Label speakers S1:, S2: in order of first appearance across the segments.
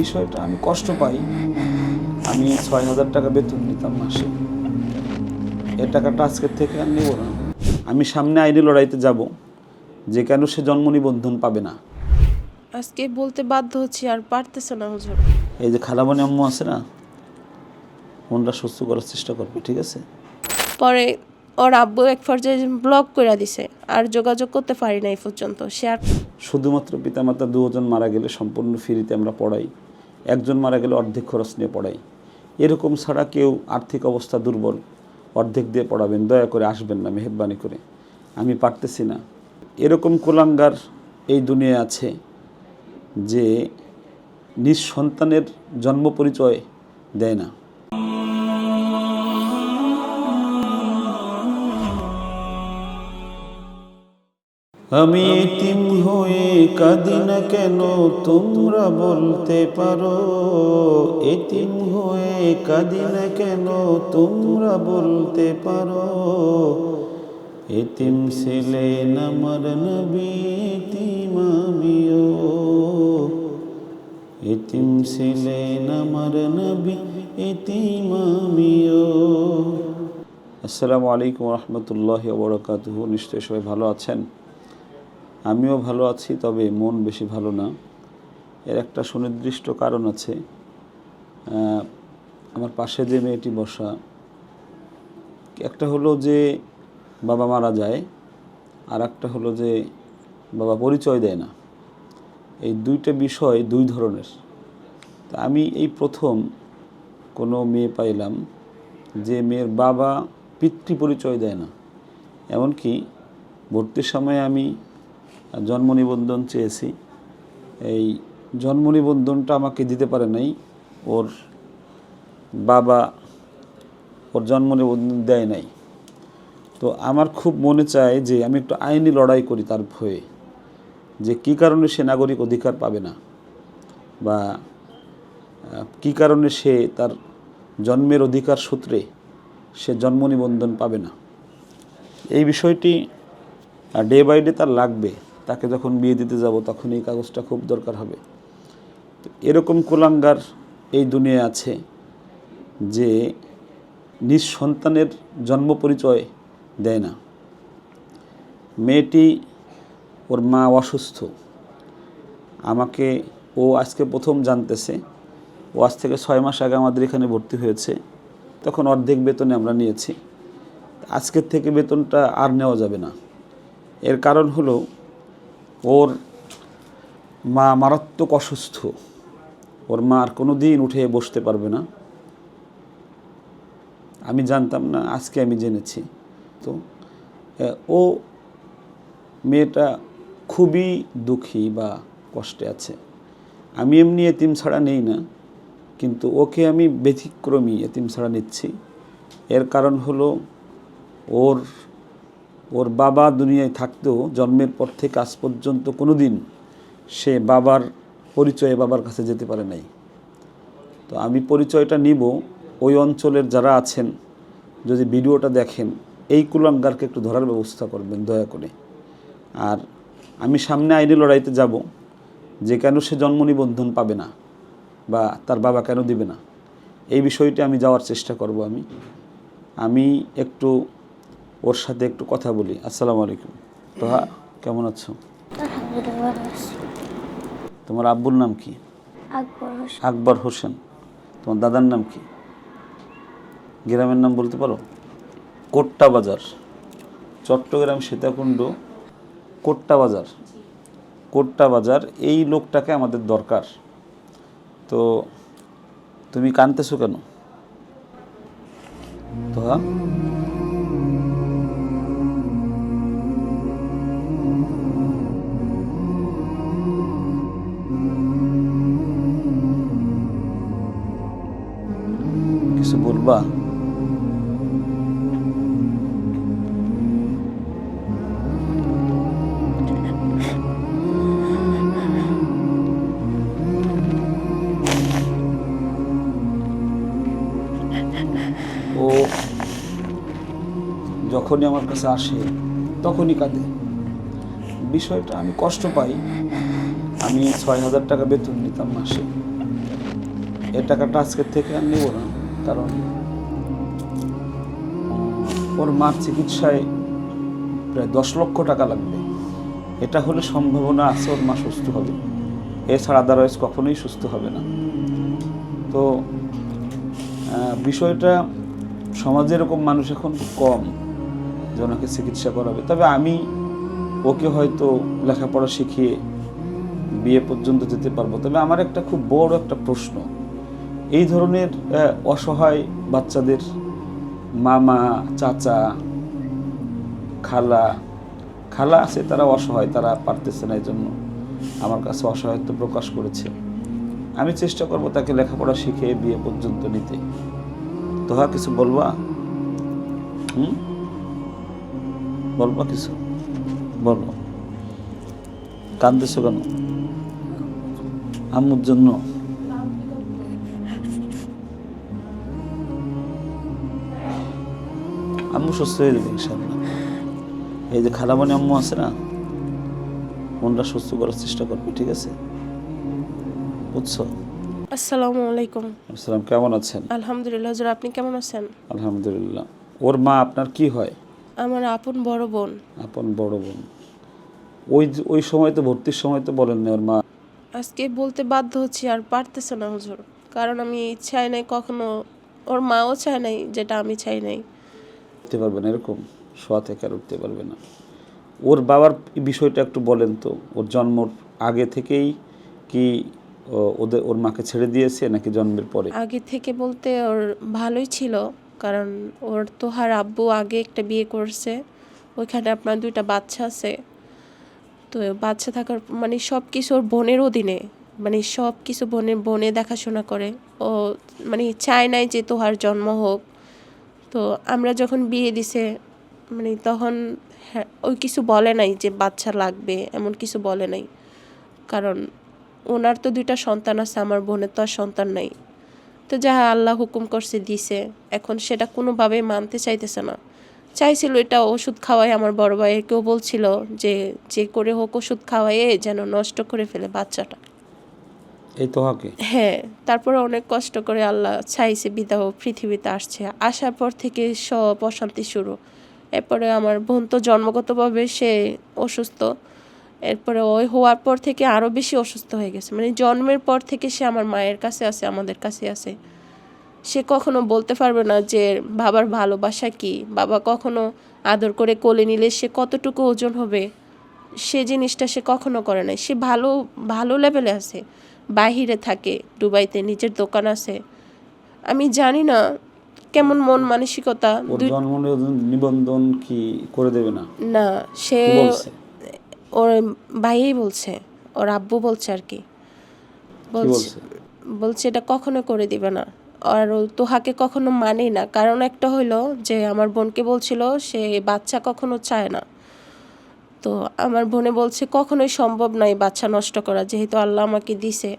S1: বিষয়টা আমি কষ্ট পাই। আমি ছয় হাজার টাকা বেতন নিতাম মাসে। এ টাকাটা আজকের থেকে আর নেব না। আমি সামনে আইনি লড়াইতে যাব যে কেন সে জন্ম নিবন্ধন পাবে না।
S2: আজকে বলতে বাধ্য হচ্ছি আর পারতেছে না হুজুর।
S1: এই যে খালামণি আম্মু আছে না মনটা সুস্থ করার চেষ্টা করবে ঠিক আছে?
S2: পরে ওর আব্বু এক পর্যায়ে ব্লক করে দিছে, আর যোগাযোগ করতে পারি না এই পর্যন্ত। সে আর
S1: শুধুমাত্র পিতামাতা দুজন মারা গেলে সম্পূর্ণ ফ্রিতে আমরা পড়াই, একজন মারা গেলে অর্ধেক খরচ নিয়ে পড়াই। এরকম ছাড়া কেউ আর্থিক অবস্থা দুর্বল, অর্ধেক দিয়ে পড়াবেন, দয়া করে আসবেন না, মেহরবানি করে। আমি পারতেছি না। এরকম কুলাঙ্গার এই দুনিয়ায় আছে যে নিঃসন্তানের জন্ম পরিচয় দেয় না। আমি এতিম হয়ে কাঁদি না কেন তোমরা বলতে পারো? এতিম হয়ে কাঁদি না কেন তোমরা বলতে পারো? এতিম ছিলেন আমার নবী এতিম আমিও এতিম ছিলেন আমার নবী এতিম আমিও আসসালামু আলাইকুম রহমতুল্লাহ বরকাতুহ। নিশ্চয়ই সবাই ভালো আছেন? আমিও ভালো আছি, তবে মন বেশি ভালো না। এর একটা সুনির্দিষ্ট কারণ আছে। আমার পাশে যে মেয়েটি বসা, একটা হলো যে বাবা মারা যায় আর একটা হলো যে বাবা পরিচয় দেয় না। এই দুইটা বিষয় দুই ধরনের। তা আমি এই প্রথম কোনো মেয়ে পাইলাম যে মেয়ের বাবা পিতৃ পরিচয় দেয় না। এমনকি ভর্তির সময় আমি জন্ম নিবন্ধন চেয়েছি। এই জন্ম নিবন্ধনটা আমাকে দিতে পারে নাই। ওর বাবা ওর জন্ম নিবন্ধন দেয় নাই। তো আমার খুব মনে চায় যে আমি একটু আইনি লড়াই করি তার ভয়ে, যে কী কারণে সে নাগরিক অধিকার পাবে না বা কী কারণে সে তার জন্মের অধিকার সূত্রে সে জন্ম নিবন্ধন পাবে না। এই বিষয়টি ডে বাই ডে তার লাগবে। তাকে যখন বিয়ে দিতে যাব, তখন এই কাগজটা খুব দরকার হবে। তো এরকম কুলাঙ্গার এই দুনিয়ায় আছে যে নিজ সন্তানের জন্ম পরিচয় দেয় না। মেয়েটি ওর মা অসুস্থ। আমাকে ও আজকে প্রথম জানতেছে। ও আজ থেকে ছয় মাস আগে আমাদের এখানে ভর্তি হয়েছে। তখন অর্ধেক বেতনে আমরা নিয়েছি। আজকের থেকে বেতনটা আর নেওয়া যাবে না। এর কারণ হলো ওর মা মারাত্মক অসুস্থ। ওর মা আর কোনো দিন উঠে বসতে পারবে না। আমি জানতাম না, আজকে আমি জেনেছি। তো ও মেয়েটা খুবই দুঃখী বা কষ্টে আছে। আমি এমনি এতিম ছাড়া নেই না, কিন্তু ওকে আমি ব্যতিক্রমী এতিম ছাড়া নিচ্ছি। এর কারণ হলো ওর ওর বাবা দুনিয়ায় থাকতেও জন্মের পর থেকে আজ পর্যন্ত কোনো দিন সে বাবার পরিচয়ে বাবার কাছে যেতে পারে নাই। তো আমি পরিচয়টা নিব, ওই অঞ্চলের যারা আছেন, যদি ভিডিওটা দেখেন, এই কুলাঙ্গারকে একটু ধরার ব্যবস্থা করবেন, দয়া করে। আর আমি সামনে আইনি লড়াইতে যাব, যে কেন সে জন্ম নিবন্ধন পাবে না, বা তার বাবা কেন দিবে না, এই বিষয়টি আমি যাওয়ার চেষ্টা করব আমি। আমি একটু ওর সাথে একটু কথা বলি। আসসালামু আলাইকুম। তোহা কেমন আছো? তোমার আব্বুর নাম কি?
S3: আকবর হোসেন।
S1: তোমার দাদার নাম কি? গ্রামের নাম বলতে পারো? কোট্টা বাজার। চট্টগ্রাম সীতাকুণ্ড কোট্টা বাজার। কোট্টা বাজার এই লোকটাকে আমাদের দরকার। তো তুমি কানতেছো কেন? তো কিছু যখনই আমার কাছে আসে, তখনই কাঁদে। বিষয়টা আমি কষ্ট পাই। আমি ছয় হাজার টাকা বেতন নিতাম মাসে। এ টাকাটা আজকের থেকে আর নেব না, কারণ ওর মার চিকিৎসায় প্রায় দশ লক্ষ টাকা লাগবে। এটা হলে সম্ভাবনা আছে ওর মা সুস্থ হবে। এছাড়া আদারওয়াইজ কখনোই সুস্থ হবে না। তো বিষয়টা সমাজে এরকম মানুষ এখন কম। যে ওনাকে চিকিৎসা করাবে তবে আমি ওকে হয়তো লেখাপড়া শিখিয়ে বিয়ে পর্যন্ত যেতে পারব। তবে আমার একটা খুব বড় একটা প্রশ্ন। এই ধরনের অসহায় বাচ্চাদের মামা, চাচা, খালা খালা আছে, তারা অসহায়, তারা পারতেছে না এই জন্য আমার কাছে অসহায়ত্ব প্রকাশ করেছে। আমি চেষ্টা করব তাকে লেখাপড়া শিখে বিয়ে পর্যন্ত নিতে। তোহা কিছু বলবা? হুম? বলবা কিছু বলো। কান্দেছো কেন? আম্মুর জন্য। আম্মু সুস্থ হয়ে যাবে ইনশাল্লাহ এই যে খালামানি আম্মু আছে না মনটা সুস্থ করার চেষ্টা করবে ঠিক আছে? বুঝছ?
S2: আসসালামু আলাইকুম।
S1: আসসালাম কেমন আছেন?
S2: আলহামদুলিল্লাহ হুজুর আপনি কেমন আছেন?
S1: আলহামদুলিল্লাহ। ওর মা আপনার কি হয়?
S2: আমার আপন বড় বোন।
S1: আপন বড় বোন। ওই ওই সময় তো ভর্তির সময় তো বলেন না ওর মা।
S2: আজকে বলতে বাধ্য হচ্ছি আর পারতেছে না হুজুর। কারণ আমি চাই নাই কখনো ওর মাও চায় নাই যেটা আমি চাই নাই।
S1: উঠতে পারবে না এরকম শোয়া থেকে আর উঠতে পারবে না। ওর বাবার বিষয়টা একটু বলেন তো ওর জন্মর আগে থেকেই কি ওদের ওর মাকে ছেড়ে দিয়েছে নাকি জন্মের পরে?
S2: আগে থেকে বলতে ওর ভালোই ছিল কারণ ওর তো তোহার আব্বু আগে একটা বিয়ে করছে, ওইখানে আপনার দুইটা বাচ্চা আছে। তো বাচ্চা থাকার মানে সব কিছু ওর বোনের অধীনে মানে সব কিছু বোনের বোনে দেখাশোনা করে। ও মানে চায় নাই যে তোহার জন্ম হোক। তো আমরা যখন বিয়ে দিছে মানে তখন হ্যাঁ ওই কিছু বলে নাই যে বাচ্চা লাগবে, এমন কিছু বলে নাই। কারণ ওনার তো দুইটা সন্তান আছে, আমার বোনের তো আর সন্তান নাই। তো যাহা আল্লাহ হুকুম করছে দিছে। এখন সেটা কোনোভাবেই মানতে চাইতেছে না। চাইছিল এটা ওষুধ খাওয়াই আমার বড় ভাইকেও বলছিল যে যে করে হোক ওষুধ খাওয়াইয়ে যেন নষ্ট করে ফেলে বাচ্চাটা।
S1: এই তোহাকে
S2: হ্যাঁ তারপরে অনেক কষ্ট করে আল্লাহ চাইছে বিদাহ পৃথিবীতে আসছে। আসার পর থেকে সব অশান্তি শুরু। এরপরে আমার বোন তো জন্মগতভাবে সে অসুস্থ। এরপরে ওই হওয়ার পর থেকে আরও বেশি অসুস্থ হয়ে গেছে। মানে জন্মের পর থেকে সে আমার মায়ের কাছে আছে আমাদের কাছে আছে। সে কখনো বলতে পারবে না যে বাবার ভালোবাসা কি? বাবা কখনো আদর করে কোলে নিলে সে কতটুকু ওজন হবে? সে জিনিসটা সে কখনো করে নাই। সে ভালো ভালো লেভেলে আছে। বাহিরে থাকে দুবাইতে নিজের দোকান আছে। আমি জানি না কেমন মন মানসিকতা।
S1: জন্ম নিবন্ধন- কি করে দেবে না?
S2: না সে ওর ভাইয়েই বলছে ওর আব্বু বলছে আর কি। বলছে
S1: বলছে?
S2: এটা কখনো করে দিবে না। আর তোহাকে কখনো মানে না। কারণ একটা হইল যে আমার বোনকে বলছিল সে বাচ্চা কখনো চায় না। তো আমার বোনে বলছে কখনোই সম্ভব নয় বাচ্চা নষ্ট করা যেহেতু আল্লাহ আমাকে দিছে।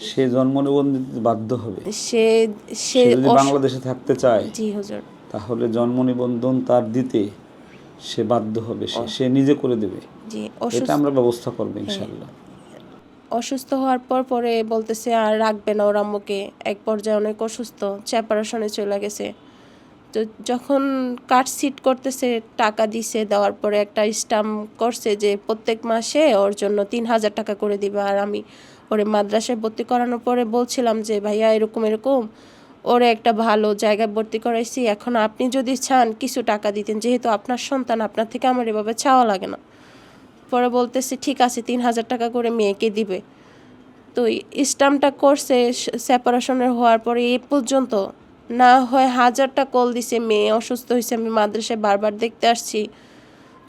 S1: সে জন্ম নিবন্ধন দিতে বাধ্য হবে।
S2: সে সে
S1: যদি বাংলাদেশে থাকতে চায়
S2: জি হুজুর।
S1: তাহলে জন্ম নিবন্ধন তার দিতে সে বাধ্য হবে। সে সে নিজে করে দেবে। এটা
S2: অসুস্থ
S1: আমরা ব্যবস্থা করব ইনশাল্লাহ
S2: অসুস্থ হওয়ার পর পরে বলতেছে আর রাখবে না ওর আম্মুকে। এক পর্যায়ে অনেক অসুস্থ চেপারেশনে চলে গেছে। তো যখন কার্ড সিট করতেছে টাকা দিছে দেওয়ার পরে একটা স্টাম্প করছে যে প্রত্যেক মাসে ওর জন্য তিন হাজার টাকা করে দিবে। আর আমি ওরে মাদ্রাসায় ভর্তি করানোর পরে বলছিলাম যে ভাইয়া এরকম এরকম। ওরে একটা ভালো জায়গায় ভর্তি করাইছি। এখন আপনি যদি চান কিছু টাকা দিতেন যেহেতু আপনার সন্তান আপনার থেকে আমার এভাবে চাওয়া লাগে না। পরে বলতেছে, ঠিক আছে, তিন হাজার টাকা করে মেয়েকে দিবে। তো স্টাম্পটা করছে সেপারেশনের হওয়ার পরে এ পর্যন্ত না হয় হাজারটা কল দিছে, মেয়ে অসুস্থ হয়েছে, আমি মাদ্রাসায় বারবার দেখতে আসছি।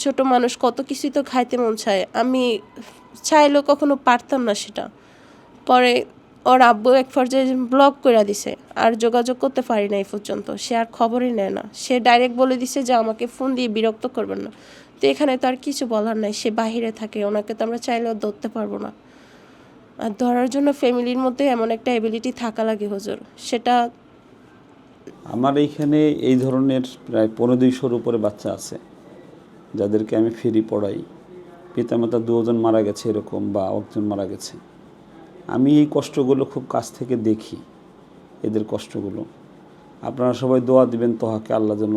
S2: ছোট মানুষ কত কিছুই তো খাইতে মন চায়। আমি চাইলেও কখনো পারতাম না সেটা। পরে ওর আব্বু এক পর্যায়ে ব্লক করে দিছে, আর যোগাযোগ করতে পারি না এই পর্যন্ত। সে আর খবরই নেয় না। সে ডাইরেক্ট বলে দিছে যে আমাকে ফোন দিয়ে বিরক্ত করবেন না। তো এখানে তো আর কিছু বলার নাই, সে বাহিরে থাকে, ওনাকে তো আমরা চাইলেও ধরতে পারব না। আর ধরার জন্য ফ্যামিলির মধ্যে এমন একটা এবিলিটি থাকা লাগে হুজুর, সেটা
S1: আমার এইখানে এই ধরনের প্রায় পনেরো দুইশোর উপরে বাচ্চা আছে, যাদেরকে আমি ফ্রি পড়াই। পিতামাতা দুজন মারা গেছে এরকম বা একজন মারা গেছে। আমি এই কষ্টগুলো খুব কাছ থেকে দেখি, এদের কষ্টগুলো। আপনারা সবাই দোয়া দিবেন তোহাকে, আল্লাহ যেন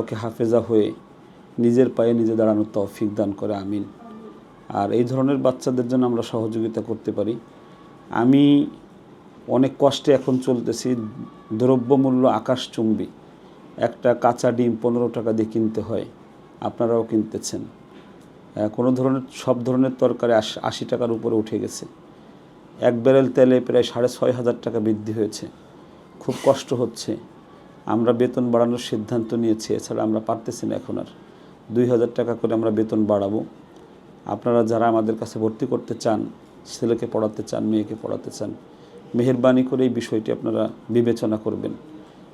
S1: ওকে হাফেজা হয়ে নিজের পায়ে নিজে দাঁড়ানোর তৌফিক দান করে, আমিন। আর এই ধরনের বাচ্চাদের জন্য আমরা সহযোগিতা করতে পারি। আমি অনেক কষ্টে এখন চলতেছি, দ্রব্যমূল্য আকাশচুম্বী একটা কাঁচা ডিম পনেরো টাকা দিয়ে কিনতে হয়, আপনারাও কিনতেছেন। কোনো ধরনের, সব ধরনের তরকারি আশি টাকার উপরে উঠে গেছে। এক ব্যারেল তেলে প্রায় সাড়ে ছয় হাজার টাকা বৃদ্ধি হয়েছে। খুব কষ্ট হচ্ছে। আমরা বেতন বাড়ানোর সিদ্ধান্ত নিয়েছি, এছাড়া আমরা পারতেছি না এখন আর। দুই হাজার টাকা করে আমরা বেতন বাড়াবো। আপনারা যারা আমাদের কাছে ভর্তি করতে চান, ছেলেকে পড়াতে চান, মেয়েকে পড়াতে চান, মেহেরবানি করে এই বিষয়টি আপনারা বিবেচনা করবেন।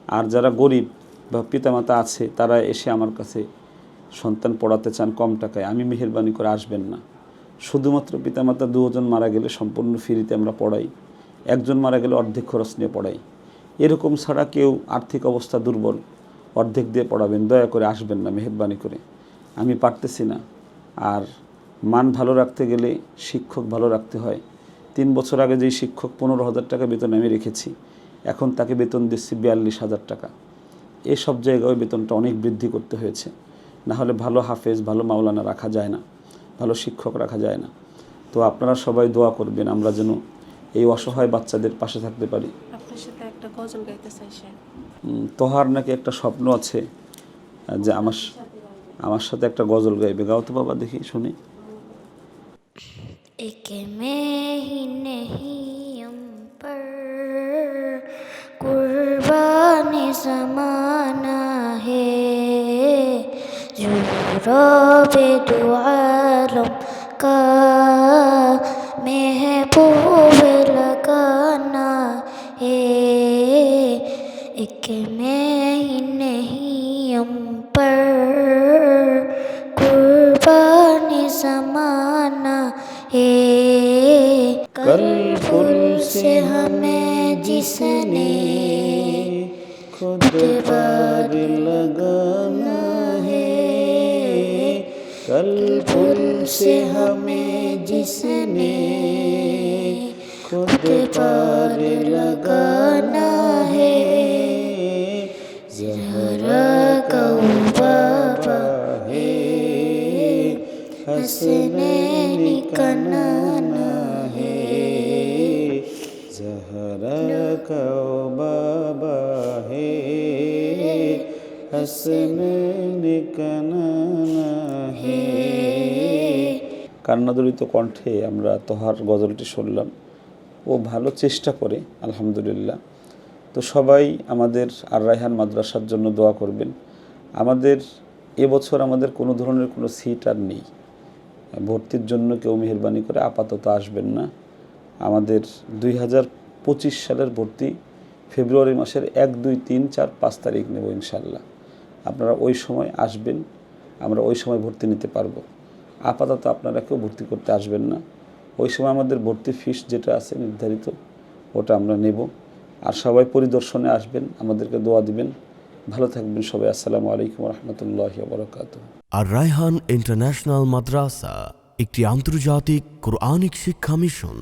S1: আর যারা গরিব বা পিতামাতা আছে, তারা এসে আমার কাছে সন্তান পড়াতে চান কম টাকায়, আমি মেহেরবানি করে আসবেন না। শুধুমাত্র পিতামাতা দুজন মারা গেলে সম্পূর্ণ ফ্রিতে আমরা পড়াই, একজন মারা গেলে অর্ধেক খরচ নিয়ে পড়াই। এরকম ছাড়া কেউ আর্থিক অবস্থা দুর্বল, অর্ধেক দিয়ে পড়াবেন, দয়া করে আসবেন না মেহেরবানি করে। আমি পারতেছি না। আর মান ভালো রাখতে গেলে শিক্ষক ভালো রাখতে হয়। তিন বছর আগে যেই শিক্ষক পনেরো হাজার টাকা বেতন আমি রেখেছি এখন তাকে বেতন দিচ্ছি বিয়াল্লিশ হাজার টাকা। এসব জায়গায় বেতনটা অনেক বৃদ্ধি করতে হয়েছে। না হলে ভালো হাফেজ ভালো মাওলানা রাখা যায় না ভালো শিক্ষক রাখা যায় না। তো আপনারা সবাই দোয়া করবেন আমরা যেন এই অসহায় বাচ্চাদের পাশে থাকতে পারি। তোহার নাকি একটা স্বপ্ন আছে যে আমার আমার সাথে একটা গজল গাইবে গাও তো বাবা দেখি শুনি
S3: एक मैं ही नहीं हम पर कुर्बान जमाना है जो रब दुआलम का महबूब लगाना है एक मैं खुद बार लगाना है जहरा गौ बाबा है हसनैन का नाना है
S1: जहरा कौ बाबा है हसन কানানা হে কান্নাদরিত কণ্ঠে আমরা তোহার গজলটি শুনলাম ও ভালো চেষ্টা করে, আলহামদুলিল্লাহ। তো সবাই আমাদের আর রায়হান মাদ্রাসার জন্য দোয়া করবেন। আমাদের এবছর আমাদের কোনো ধরনের কোনো সিট আর নেই। ভর্তির জন্য কেউ মেহরবানি করে আপাতত আসবেন না। আমাদের দুই হাজার পঁচিশ সালের ভর্তি ফেব্রুয়ারি মাসের এক, দুই, তিন, চার, পাঁচ তারিখ নেব ইনশাল্লাহ আপনারা ওই সময় আসবেন, আমরা ওই সময় ভর্তি নিতে পারব। আপাতত আপনারা কেউ ভর্তি করতে আসবেন না। ওই সময় আমাদের ভর্তি ফিস যেটা আছে নির্ধারিত, ওটা আমরা নেব। আর সবাই পরিদর্শনে আসবেন, আমাদেরকে দোয়া দিবেন। ভালো থাকবেন সবাই, আসসালামু আলাইকুম রহমতুল্লাহ বরকাত
S4: আর রায়হান ইন্টারন্যাশনাল মাদ্রাসা, একটি আন্তর্জাতিক কোরআনিক শিক্ষা মিশন।